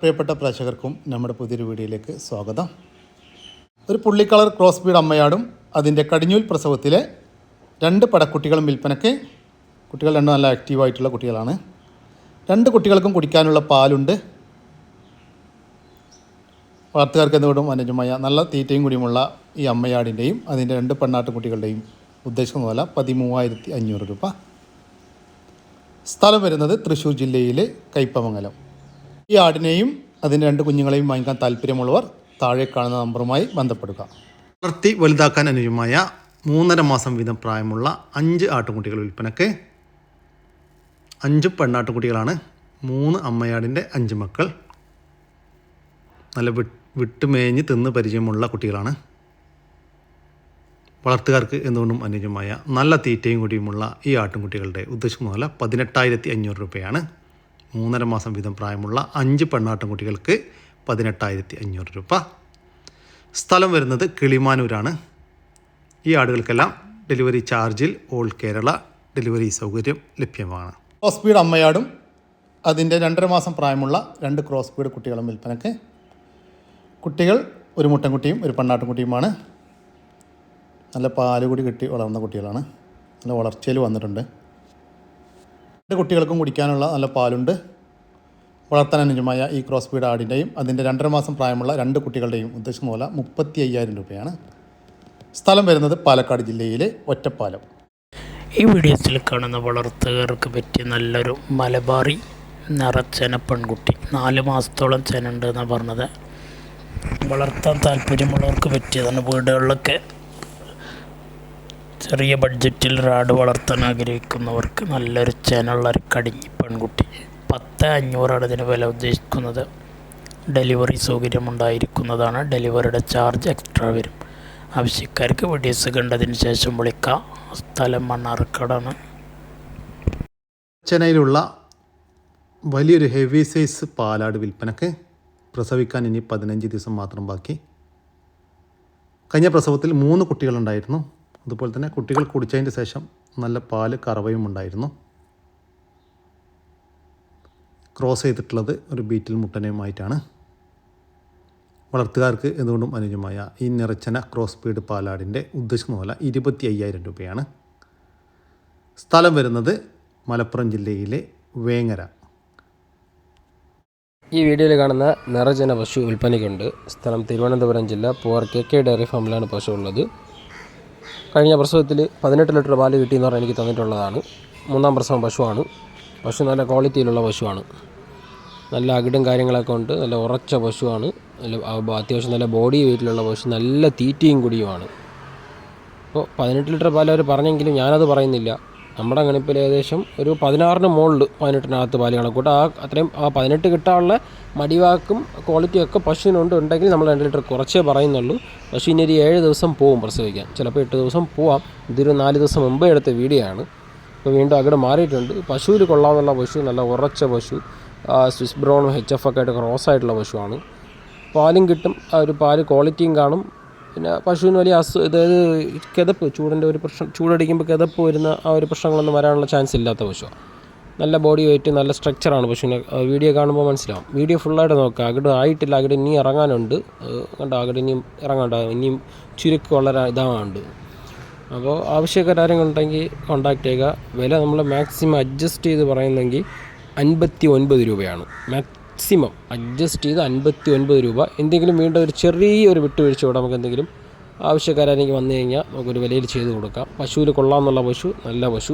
പ്രിയപ്പെട്ട പ്രേക്ഷകർക്കും നമ്മുടെ പുതിയൊരു വീഡിയോയിലേക്ക് സ്വാഗതം. ഒരു പുള്ളിക്കളർ ക്രോസ് ബീഡ് അമ്മയാടും അതിന്റെ കടിഞ്ഞൂൽ പ്രസവത്തിലെ രണ്ട് പടക്കുട്ടികളും വിൽപ്പനയ്ക്ക് കുട്ടികൾ രണ്ടും നല്ല ആക്റ്റീവായിട്ടുള്ള കുട്ടികളാണ്. രണ്ട് കുട്ടികൾക്കും കുടിക്കാനുള്ള പാലുണ്ട്. വളർത്തുകാർക്ക് എന്തുകൊണ്ടും അനുജമായ നല്ല തീറ്റയും കുടിയുമുള്ള ഈ അമ്മയാടിന്റെയും അതിന്റെ രണ്ട് പെണ്ണാട്ടുകുട്ടികളുടെയും ഉദ്ദേശിക്കുന്ന പോലെ പതിമൂവായിരത്തി അഞ്ഞൂറ് രൂപ. സ്ഥലം വരുന്നത് തൃശ്ശൂർ ജില്ലയിലെ കയ്പമംഗലം ഈ ആടിനെയും അതിന്റെ രണ്ട് കുഞ്ഞുങ്ങളെയും വാങ്ങിക്കാൻ താല്പര്യമുള്ളവർ താഴെ കാണുന്ന നമ്പറുമായി ബന്ധപ്പെടുക. വളർത്തി വലുതാക്കാൻ അനുയോജ്യമായ മൂന്നര മാസം വീതം പ്രായമുള്ള അഞ്ച് ആട്ടുകുട്ടികൾ വിൽപ്പനക്ക് അഞ്ച് പെണ്ണാട്ടുകുട്ടികളാണ് മൂന്ന് അമ്മയാടിന്റെ അഞ്ച് മക്കൾ. നല്ല വിട്ട് വിട്ടുമേഞ്ഞ് തിന്ന് പരിചയമുള്ള കുട്ടികളാണ്. വളർത്തുകാർക്ക് എന്തുകൊണ്ടും അനുയോജ്യമായ നല്ല തീറ്റയും കൂടിയുമുള്ള ഈ ആട്ടുംകുട്ടികളുടെ ഉദ്ദേശിക്കുന്ന വില പതിനെട്ടായിരത്തി അഞ്ഞൂറ് രൂപയാണ്. മൂന്നര മാസം വീതം പ്രായമുള്ള അഞ്ച് പെണ്ണാട്ടുംകുട്ടികൾക്ക് പതിനെട്ടായിരത്തി അഞ്ഞൂറ് രൂപ. സ്ഥലം വരുന്നത് കിളിമാനൂരാണ്. ഈ ആടുകൾക്കെല്ലാം ഡെലിവറി ചാർജിൽ ഓൾ കേരള ഡെലിവറി സൗകര്യം ലഭ്യമാണ്. ക്രോസ് ബീഡ് അമ്മയാടും അതിന്റെ രണ്ടര മാസം പ്രായമുള്ള രണ്ട് ക്രോസ് ബീഡ് കുട്ടികളും വിൽപ്പനയ്ക്ക് കുട്ടികൾ ഒരു മുട്ടൻകുട്ടിയും ഒരു പെണ്ണാട്ടുംകുട്ടിയുമാണ്. നല്ല പാൽ കൂടി കിട്ടി വളർന്ന കുട്ടികളാണ്. നല്ല വളർച്ചയിൽ വന്നിട്ടുണ്ട്. രണ്ട് കുട്ടികൾക്കും കുടിക്കാനുള്ള നല്ല പാലുണ്ട്. വളർത്താൻ അനുജമായ ഈ ക്രോസ് ബീഡ് ആടിന്റെയും അതിന്റെ രണ്ടര മാസം പ്രായമുള്ള രണ്ട് കുട്ടികളുടെയും ഉദ്ദേശിക്കുന്ന പോലെ മുപ്പത്തി അയ്യായിരം രൂപയാണ്. സ്ഥലം വരുന്നത് പാലക്കാട് ജില്ലയിലെ ഒറ്റപ്പാലം. ഈ വീഡിയോസിൽ കാണുന്ന വളർത്തുകാർക്ക് പറ്റിയ നല്ലൊരു മലബാറി നിറച്ചന പെൺകുട്ടി. നാല് മാസത്തോളം ചെനുണ്ട് എന്നാണ് പറഞ്ഞത്. വളർത്താൻ താല്പര്യമുള്ളവർക്ക് പറ്റിയതാണ് വീടുകളിലൊക്കെ ചെറിയ ബഡ്ജറ്റിൽ റാഡ് വളർത്താൻ ആഗ്രഹിക്കുന്നവർക്ക് നല്ലൊരു ഒരു കടിഞ്ഞി പെൺകുട്ടി. പത്ത് അഞ്ഞൂറാണ് ഇതിന് വില ഉദ്ദേശിക്കുന്നത്. ഡെലിവറി സൗകര്യമുണ്ടായിരിക്കുന്നതാണ്. ഡെലിവറിയുടെ ചാർജ് എക്സ്ട്രാ വരും. ആവശ്യക്കാർക്ക് വീഡിയോസ് കണ്ടതിന് ശേഷം വിളിക്കാം. സ്ഥലം മണ്ണാർക്കാടാണ്. ചെന്നൈയിലുള്ള വലിയൊരു ഹെവി സൈസ് പാലാട് വിൽപ്പനക്ക് പ്രസവിക്കാൻ ഇനി പതിനഞ്ച് ദിവസം മാത്രം ബാക്കി. കഴിഞ്ഞ പ്രസവത്തിൽ മൂന്ന് കുട്ടികളുണ്ടായിരുന്നു. അതുപോലെ തന്നെ കുട്ടികൾ കുടിച്ചതിന് ശേഷം നല്ല പാൽ കറവയും ഉണ്ടായിരുന്നു. ക്രോസ് ചെയ്തിട്ടുള്ളത് ഒരു ബീറ്റിൽ മുട്ടനയുമായിട്ടാണ്. വളർത്തുകാർക്ക് എന്തുകൊണ്ടും അനുയോജ്യമായ ഈ നിറച്ചന ക്രോസ് ബീഡ് പാലാടിന്റെ ഉദ്ദേശിക്കുന്ന വില ഇരുപത്തി അയ്യായിരം രൂപയാണ്. സ്ഥലം വരുന്നത് മലപ്പുറം ജില്ലയിലെ വേങ്ങര. ഈ വീഡിയോയിൽ കാണുന്ന നിറജന പശു വിൽപ്പനയ്ക്കുണ്ട്. സ്ഥലം തിരുവനന്തപുരം ജില്ല പൂവർ കെ കെ ഡയറി ഫാമിലാണ് പശു ഉള്ളത്. കഴിഞ്ഞ പ്രസവത്തിൽ പതിനെട്ട് ലിറ്റർ പാൽ കിട്ടിയെന്ന് പറഞ്ഞാൽ എനിക്ക് തന്നിട്ടുള്ളതാണ്. മൂന്നാം പ്രസവം പശുവാണ്. പശു നല്ല ക്വാളിറ്റിയിലുള്ള പശുവാണ്. നല്ല അകിടും കാര്യങ്ങളൊക്കെ ഉണ്ട്. നല്ല ഉറച്ച പശുവാണ്. നല്ല അത്യാവശ്യം നല്ല ബോഡി വെയിറ്റിലുള്ള പശു. നല്ല തീറ്റയും കുടിയുമാണ്. അപ്പോൾ പതിനെട്ട് ലിറ്റർ പാൽ അവർ പറഞ്ഞെങ്കിലും ഞാനത് പറയുന്നില്ല. നമ്മുടെ ഗണിപ്പിൽ ഏകദേശം ഒരു പതിനാറിന് മുകളിൽ പതിനെട്ടിനകത്ത് പാൽ കണക്കൂട്ട് ആ അത്രയും ആ പതിനെട്ട് കിട്ടാനുള്ള മടിവാക്കും ക്വാളിറ്റിയും ഒക്കെ പശുവിനുണ്ട് ഉണ്ടെങ്കിൽ നമ്മൾ രണ്ട് ലിറ്റർ കുറച്ചേ പറയുന്നുള്ളൂ. പശു ഇനി ഒരു ഏഴ് ദിവസം പോവും പ്രസവിക്കാൻ. ചിലപ്പോൾ എട്ട് ദിവസം പോവാം. ഇതൊരു നാല് ദിവസം മുമ്പേ എടുത്ത വീഡിയോ ആണ്. ഇപ്പോൾ വീണ്ടും അകടെ മാറിയിട്ടുണ്ട്. പശുവിൽ കൊള്ളാമെന്നുള്ള പശു നല്ല ഉറച്ച പശു സ്വിസ് ബ്രൗണും എച്ച് എഫ് ഒക്കെ ആയിട്ട് ക്രോസ് ആയിട്ടുള്ള പശുവാണ്. പാലും കിട്ടും. ആ ഒരു പാൽ ക്വാളിറ്റിയും കാണും. പിന്നെ പശുവിന് വലിയ അസു അതായത് കിതപ്പ് ചൂടിന്റെ ഒരു പ്രശ്നം ചൂടടിക്കുമ്പോൾ കിതപ്പ് വരുന്ന ആ ഒരു പ്രശ്നങ്ങളൊന്നും വരാനുള്ള ചാൻസ് ഇല്ലാത്ത പശുവാണ് നല്ല ബോഡി വെയിറ്റ് നല്ല സ്ട്രക്ചറാണ് പശുവിനെ. വീഡിയോ കാണുമ്പോൾ മനസ്സിലാവും. വീഡിയോ ഫുള്ളായിട്ട് നോക്കുക അകിട് ആയിട്ടില്ല. അകിട് ഇനി ഇറങ്ങാനുണ്ട്. കണ്ട? അകട് ഇനിയും ഇറങ്ങാണ്ട് ഇനിയും ചുരുക്ക് വളരെ ഇതാവാനുണ്ട്. അപ്പോൾ ആവശ്യക്കാരും ഉണ്ടെങ്കിൽ കോണ്ടാക്ട് ചെയ്യുക. വില നമ്മൾ മാക്സിമം അഡ്ജസ്റ്റ് ചെയ്ത് പറയുന്നെങ്കിൽ അൻപത്തി ഒൻപത് രൂപയാണ് മാക്സിമം അഡ്ജസ്റ്റ് ചെയ്ത് അൻപത്തി ഒൻപത് രൂപ. എന്തെങ്കിലും വീണ്ടും ഒരു ചെറിയൊരു വിട്ടുവീഴ്ച കൂടെ നമുക്ക് എന്തെങ്കിലും ആവശ്യക്കാരാണെങ്കിൽ വന്നു കഴിഞ്ഞാൽ നമുക്കൊരു വിലയിൽ ചെയ്ത് കൊടുക്കാം. പശുവിൽ കൊള്ളാമെന്നുള്ള പശു നല്ല പശു.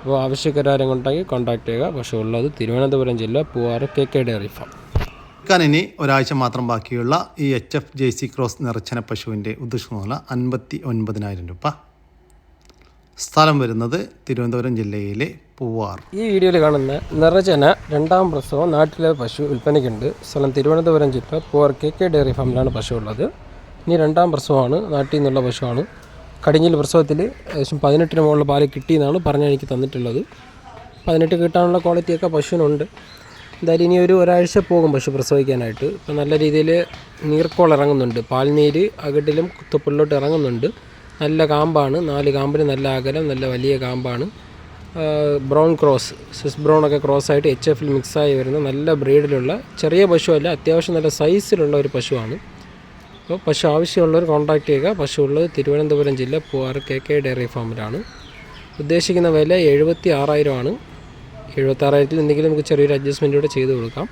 അപ്പോൾ ആവശ്യക്കാരും ഉണ്ടെങ്കിൽ കോൺടാക്ട് ചെയ്യുക. പശു ഉള്ളത് തിരുവനന്തപുരം ജില്ല Poovar K K dairy farm. ഇനി ഒരാഴ്ച മാത്രം ബാക്കിയുള്ള ഈ H F J C cross നിറച്ചന പശുവിന്റെ ഉദ്ദേശിക്കുന്ന വില അൻപത്തി ഒൻപതിനായിരം രൂപ. സ്ഥലം വരുന്നത് തിരുവനന്തപുരം ജില്ലയിലെ പൂവാർ. ഈ വീഡിയോയിൽ കാണുന്ന നിറചന രണ്ടാം പ്രസവം നാട്ടിലെ പശു വിൽപ്പനയ്ക്കുണ്ട്. സ്ഥലം തിരുവനന്തപുരം ജില്ല പൂവാർ കെ കെ ഡയറി ഫാമിലാണ് പശു ഉള്ളത്. ഇനി രണ്ടാം പ്രസവമാണ് നാട്ടിൽ നിന്നുള്ള പശുവാണ്. കടിഞ്ഞിൽ പ്രസവത്തിൽ ഏകദേശം പതിനെട്ടിന് മുകളിൽ പാൽ കിട്ടിയെന്നാണ് പറഞ്ഞ എനിക്ക് തന്നിട്ടുള്ളത്. പതിനെട്ട് കിട്ടാനുള്ള ക്വാളിറ്റിയൊക്കെ പശുവിനുണ്ട്. എന്തായാലും ഇനി ഒരു ഒരാഴ്ച പോകും പശു പ്രസവിക്കാനായിട്ട്. ഇപ്പം നല്ല രീതിയിൽ നീർക്കോൾ ഇറങ്ങുന്നുണ്ട്. പാൽനീര് അകട്ടിലും കുത്തപ്പുള്ളിലോട്ട് ഇറങ്ങുന്നുണ്ട്. നല്ല കാമ്പാണ്. നാല് കാമ്പിന് നല്ല അകലം നല്ല വലിയ കാമ്പാണ്. ബ്രൗൺ ക്രോസ് സ്വിസ് ബ്രൗൺ ഒക്കെ ക്രോസ് ആയിട്ട് എച്ച് എഫിൽ മിക്സായി വരുന്ന നല്ല ബ്രീഡിലുള്ള ചെറിയ പശുവല്ല അത്യാവശ്യം നല്ല സൈസിലുള്ള ഒരു പശുവാണ്. അപ്പോൾ പശു ആവശ്യമുള്ളവർ കോൺടാക്ട് ചെയ്യുക. പശു ഉള്ളത് തിരുവനന്തപുരം ജില്ല പൂവാറ് കെ കെ ഡയറി ഫാമിലാണ്. ഉദ്ദേശിക്കുന്ന വില എഴുപത്തി ആറായിരമാണ് എഴുപത്തി ആറായിരത്തിൽ എന്തെങ്കിലും നമുക്ക് ചെറിയൊരു അഡ്ജസ്റ്റ്മെന്റ് കൂടെ ചെയ്ത് കൊടുക്കാം.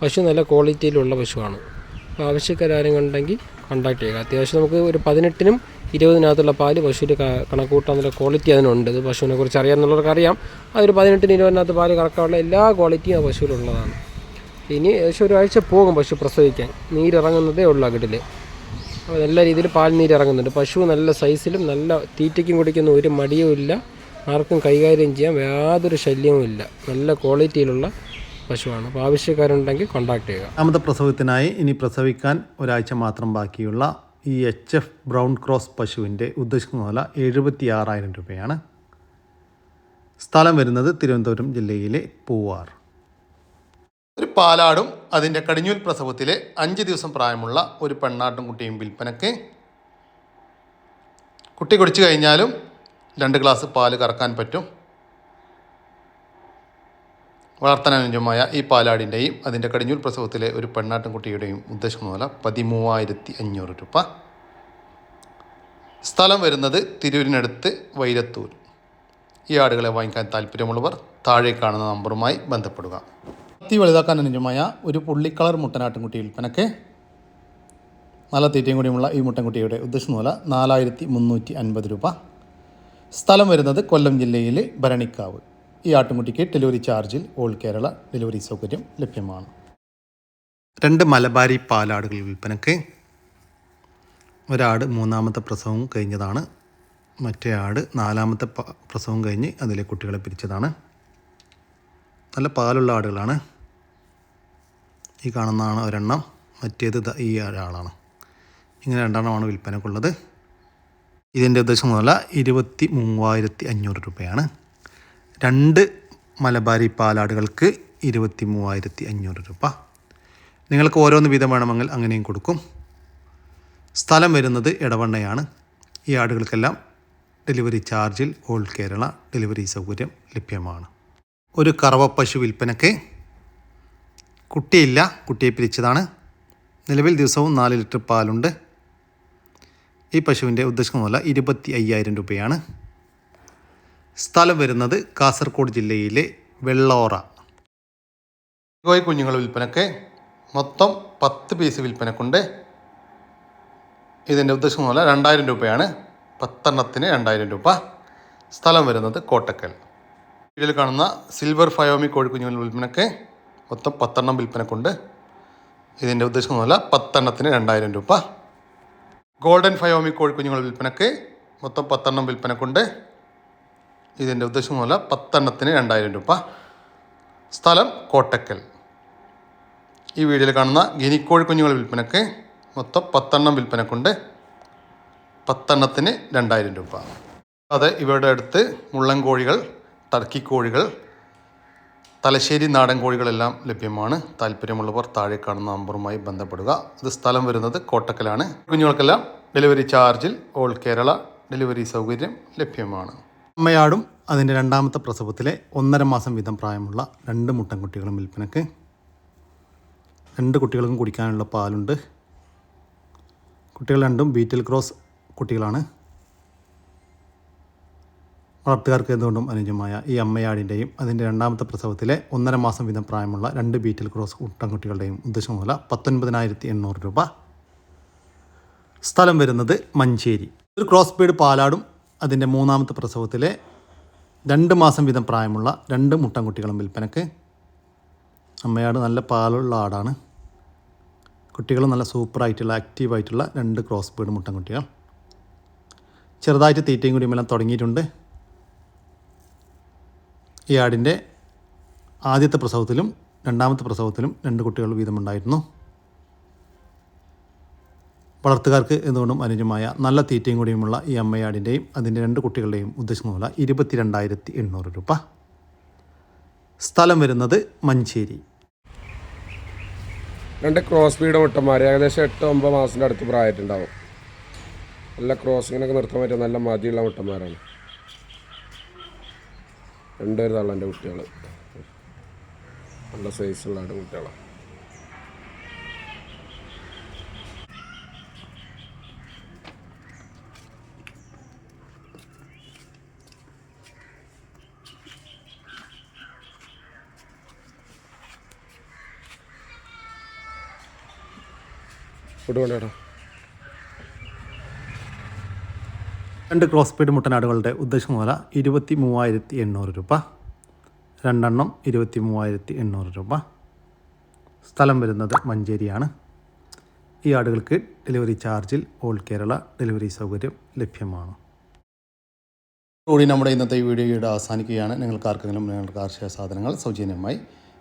പശു നല്ല ക്വാളിറ്റിയിലുള്ള പശുവാണ്. അപ്പോൾ ആവശ്യക്കാരും ഉണ്ടെങ്കിൽ കോൺടാക്ട് ചെയ്യുക. അത്യാവശ്യം നമുക്ക് ഒരു പതിനെട്ടിനും ഇരുപതിനകത്തുള്ള പാൽ പശുവിന്റെ കണക്ക് കൂട്ടാനുള്ള ക്വാളിറ്റി അതിനുണ്ട്. ഇത് പശുവിനെ കുറിച്ച് അറിയാമെന്നുള്ളവർക്ക് അറിയാം അതൊരു പതിനെട്ടിന് ഇരുപതിനകത്ത് പാൽ കറക്കാനുള്ള എല്ലാ ക്വാളിറ്റിയും ആ പശുവിലുള്ളതാണ്. ഇനി ഏകദേശം ഒരാഴ്ച പോകും പശു പ്രസവിക്കാൻ. നീരിറങ്ങുന്നതേ ഉള്ളൂ അകിടിൽ അപ്പോൾ നല്ല രീതിയിൽ പാൽ നീരിറങ്ങുന്നുണ്ട്. പശു നല്ല സൈസിലും നല്ല തീറ്റയ്ക്കും കുടിക്കുന്ന ഒരു മടിയും ഇല്ല. ആർക്കും കൈകാര്യം ചെയ്യാൻ യാതൊരു ശല്യവും ഇല്ല. നല്ല ക്വാളിറ്റിയിലുള്ള പശുവാണ്. അപ്പോൾ ആവശ്യക്കാരുണ്ടെങ്കിൽ കോൺടാക്ട് ചെയ്യുക. രണ്ടാമത്തെ പ്രസവത്തിനായി ഇനി പ്രസവിക്കാൻ ഒരാഴ്ച മാത്രം ബാക്കിയുള്ള ഈ എച്ച് എഫ് ബ്രൗൺ ക്രോസ് പശുവിന്റെ ഉദ്ദേശിക്കുന്ന വില എഴുപത്തി ആറായിരം രൂപയാണ്. സ്ഥലം വരുന്നത് തിരുവനന്തപുരം ജില്ലയിലെ പൂവാർ. ഒരു പാലാടും അതിന്റെ കടിഞ്ഞൂൽ പ്രസവത്തിലെ അഞ്ച് ദിവസം പ്രായമുള്ള ഒരു പെണ്ണാട്ടും കുട്ടിയും വിൽപ്പനയ്ക്ക് കുട്ടി കുടിച്ചു കഴിഞ്ഞാലും രണ്ട് ഗ്ലാസ് പാൽ കറക്കാൻ പറ്റും. വളർത്താനനുയോജ്യമായ ഈ പാലാടിന്റെയും അതിന്റെ കടിഞ്ഞൂൽ പ്രസവത്തിലെ ഒരു പെണ്ണാട്ടും കുട്ടിയുടെയും ഉദ്ദേശിക്കുന്ന വില പതിമൂവായിരത്തി അഞ്ഞൂറ് രൂപ. സ്ഥലം വരുന്നത് തിരൂരിനടുത്ത് വൈരത്തൂർ. ഈ ആടുകളെ വാങ്ങിക്കാൻ താല്പര്യമുള്ളവർ താഴെ കാണുന്ന നമ്പറുമായി ബന്ധപ്പെടുക. അത്തി വലുതാക്കാൻ അനുജമായ ഒരു പുള്ളിക്കളർ മുട്ടനാട്ടുംകുട്ടി വിൽപ്പനക്ക് നല്ല തീറ്റയും കൂടിയുമുള്ള ഈ മുട്ടൻകുട്ടിയുടെ ഉദ്ദേശം മൂല നാലായിരത്തി മുന്നൂറ്റി അൻപത് രൂപ. സ്ഥലം വരുന്നത് കൊല്ലം ജില്ലയിലെ ഭരണിക്കാവ്. ഈ ഓട്ടോമാറ്റിക് ഡെലിവറി ചാർജിൽ ഓൾ കേരള ഡെലിവറി സൗകര്യം ലഭ്യമാണ്. രണ്ട് മലബാരി പാലാടുകൾ വിൽപ്പനയ്ക്ക് ഒരാട് മൂന്നാമത്തെ പ്രസവം കഴിഞ്ഞതാണ് മറ്റേ ആട് നാലാമത്തെ പ്രസവം കഴിഞ്ഞ് അതിലെ കുട്ടികളെ പിരിച്ചതാണ്. നല്ല പാലുള്ള ആടുകളാണ്. ഈ കാണുന്നതാണ് ഒരെണ്ണം മറ്റേത് ഈ ഒരാളാണ്. ഇങ്ങനെ രണ്ടെണ്ണമാണ് വിൽപ്പനക്കുള്ളത്. ഇതിന്റെ ഉദ്ദേശം മുതല ഇരുപത്തി മൂവായിരത്തി അഞ്ഞൂറ് രൂപയാണ്. രണ്ട് മലബാരി പാലാടുകൾക്ക് ഇരുപത്തി മൂവായിരത്തി അഞ്ഞൂറ് രൂപ. നിങ്ങൾക്ക് ഓരോന്ന് വീതം വേണമെങ്കിൽ അങ്ങനെയും കൊടുക്കും. സ്ഥലം വരുന്നത് ഇടവണ്ണയാണ് ഈ ആടുകൾക്കെല്ലാം ഡെലിവറി ചാർജിൽ ഓൾ കേരള ഡെലിവറി സൗകര്യം ലഭ്യമാണ്. ഒരു കറവ പശു വിൽപ്പനയ്ക്ക് കുട്ടിയില്ല കുട്ടിയെ പിരിച്ചതാണ്. നിലവിൽ ദിവസവും നാല് ലിറ്റർ പാലുണ്ട്. ഈ പശുവിന്റെ ഉദ്ദേശിക്കുന്ന വില ഇരുപത്തി അയ്യായിരം രൂപയാണ്. സ്ഥലം വരുന്നത് കാസർഗോഡ് ജില്ലയിലെ വെള്ളോറ. കോഴി കുഞ്ഞുങ്ങളുടെ വിൽപ്പനക്ക് മൊത്തം പത്ത് പീസ് വിൽപ്പനക്കുണ്ട്. ഇതിന്റെ ഉദ്ദേശം പോലെ രണ്ടായിരം രൂപയാണ്. പത്തെണ്ണത്തിന് രണ്ടായിരം രൂപ. സ്ഥലം വരുന്നത് കോട്ടക്കൽ. വീട്ടിൽ കാണുന്ന സിൽവർ ഫയോമി കോഴിക്കുഞ്ഞുങ്ങളുടെ വിൽപ്പനക്ക് മൊത്തം പത്തെണ്ണം വിൽപ്പനക്കുണ്ട്. ഇതിന്റെ ഉദ്ദേശം പോലെ പത്തെണ്ണത്തിന് രണ്ടായിരം രൂപ. ഗോൾഡൻ ഫയോമി കോഴിക്കുഞ്ഞുങ്ങളുടെ വിൽപ്പനക്ക് മൊത്തം പത്തെണ്ണം വിൽപ്പനക്കുണ്ട്. ഇതിന്റെ ഉദ്ദേശിക്കുന്ന വില പത്തെണ്ണത്തിന് രണ്ടായിരം രൂപ. സ്ഥലം കോട്ടക്കൽ. ഈ വീഡിയോയിൽ കാണുന്ന ഗിനിക്കോഴി കുഞ്ഞുങ്ങൾ വിൽപ്പനയ്ക്ക് മൊത്തം പത്തെണ്ണം വിൽപ്പനക്കുണ്ട്. പത്തെണ്ണത്തിന് രണ്ടായിരം രൂപ. അത് ഇവരുടെ അടുത്ത് മുള്ളൻ കോഴികൾ ടർക്കിക്കോഴികൾ തലശ്ശേരി നാടൻ കോഴികളെല്ലാം ലഭ്യമാണ്. താല്പര്യമുള്ളവർ താഴെ കാണുന്ന നമ്പറുമായി ബന്ധപ്പെടുക. ഇത് സ്ഥലം വരുന്നത് കോട്ടക്കലാണ്. കുഞ്ഞുങ്ങൾക്കെല്ലാം ഡെലിവറി ചാർജിൽ ഓൾ കേരള ഡെലിവറി സൗകര്യം ലഭ്യമാണ്. അമ്മയാടും അതിന്റെ രണ്ടാമത്തെ പ്രസവത്തിലെ ഒന്നര മാസം വീതം പ്രായമുള്ള രണ്ട് മുട്ടൻകുട്ടികളും വിൽപ്പനക്ക്. രണ്ട് കുട്ടികൾക്കും കുടിക്കാനുള്ള പാലുണ്ട്. കുട്ടികൾ രണ്ടും ബീറ്റിൽ ക്രോസ് കുട്ടികളാണ്. വളർത്തുകാർക്ക് എന്തുകൊണ്ടും അനുജമായ ഈ അമ്മയാടിന്റെയും അതിന്റെ രണ്ടാമത്തെ പ്രസവത്തിലെ ഒന്നര മാസം വീതം പ്രായമുള്ള രണ്ട് ബീറ്റിൽ ക്രോസ് കുട്ടൻകുട്ടികളുടെയും ഉദ്ദേശം മുതല പത്തൊൻപതിനായിരത്തി എണ്ണൂറ് രൂപ. സ്ഥലം വരുന്നത് മഞ്ചേരി. ഒരു ക്രോസ് ബീഡ് പാലാടും അതിന്റെ മൂന്നാമത്തെ പ്രസവത്തിലെ രണ്ട് മാസം വീതം പ്രായമുള്ള രണ്ട് മുട്ടൻകുട്ടികളും വിൽപ്പനക്ക്. അമ്മയാട് നല്ല പാലുള്ള ആടാണ്. കുട്ടികൾ നല്ല സൂപ്പറായിട്ടുള്ള ആക്റ്റീവായിട്ടുള്ള രണ്ട് ക്രോസ് ബീഡ് മുട്ടൻകുട്ടികൾ. ചെറുതായിട്ട് തീറ്റയും കുടിയുമെല്ലാം തുടങ്ങിയിട്ടുണ്ട്. ഈ ആടിന്റെ ആദ്യത്തെ പ്രസവത്തിലും രണ്ടാമത്തെ പ്രസവത്തിലും രണ്ട് കുട്ടികൾ വീതമുണ്ടായിരുന്നു. വളർത്തുകാർക്ക് എന്തുകൊണ്ടും അനുജമായ നല്ല തീറ്റയും കൂടിയുമുള്ള ഈ അമ്മയാടിന്റെയും അതിന്റെ രണ്ട് കുട്ടികളുടെയും ഉദ്ദേശിക്കുന്ന വില ഇരുപത്തിരണ്ടായിരത്തി എണ്ണൂറ് രൂപ. സ്ഥലം വരുന്നത് മഞ്ചേരി. രണ്ട് ക്രോസ് ബീഡ് മുട്ടന്മാർ ഏകദേശം എട്ട് ഒമ്പത് മാസത്തിന്റെ അടുത്ത് പ്രായമായിട്ടുണ്ടാവും നല്ല ക്രോസിങ്ങിനൊക്കെ നിർത്താൻ പറ്റിയ നല്ല മതിയുള്ള മുട്ടന്മാരാണ് രണ്ടുപേര് തള്ളന്റെ കുട്ടികൾ നല്ല സൈസുള്ള കുട്ടികളാണ്. ഫുഡ് കൊണ്ടോ രണ്ട് ക്രോസ് ബീഡ് മുട്ടനാടുകളുടെ ഉദ്ദേശം മുതല ഇരുപത്തി മൂവായിരത്തി എണ്ണൂറ് രൂപ. രണ്ടെണ്ണം ഇരുപത്തി മൂവായിരത്തി എണ്ണൂറ് രൂപ. സ്ഥലം വരുന്നത് മഞ്ചേരിയാണ്. ഈ ആടുകൾക്ക് ഡെലിവറി ചാർജിൽ ഓൾ കേരള ഡെലിവറി സൗകര്യം ലഭ്യമാണ്. കൂടി നമ്മുടെ ഇന്നത്തെ വീഡിയോയുടെ അവസാനിക്കുകയാണ്. നിങ്ങൾക്ക് ആർക്കെങ്കിലും നിങ്ങളുടെ കാർഷിക സാധനങ്ങൾ സൗജന്യമായി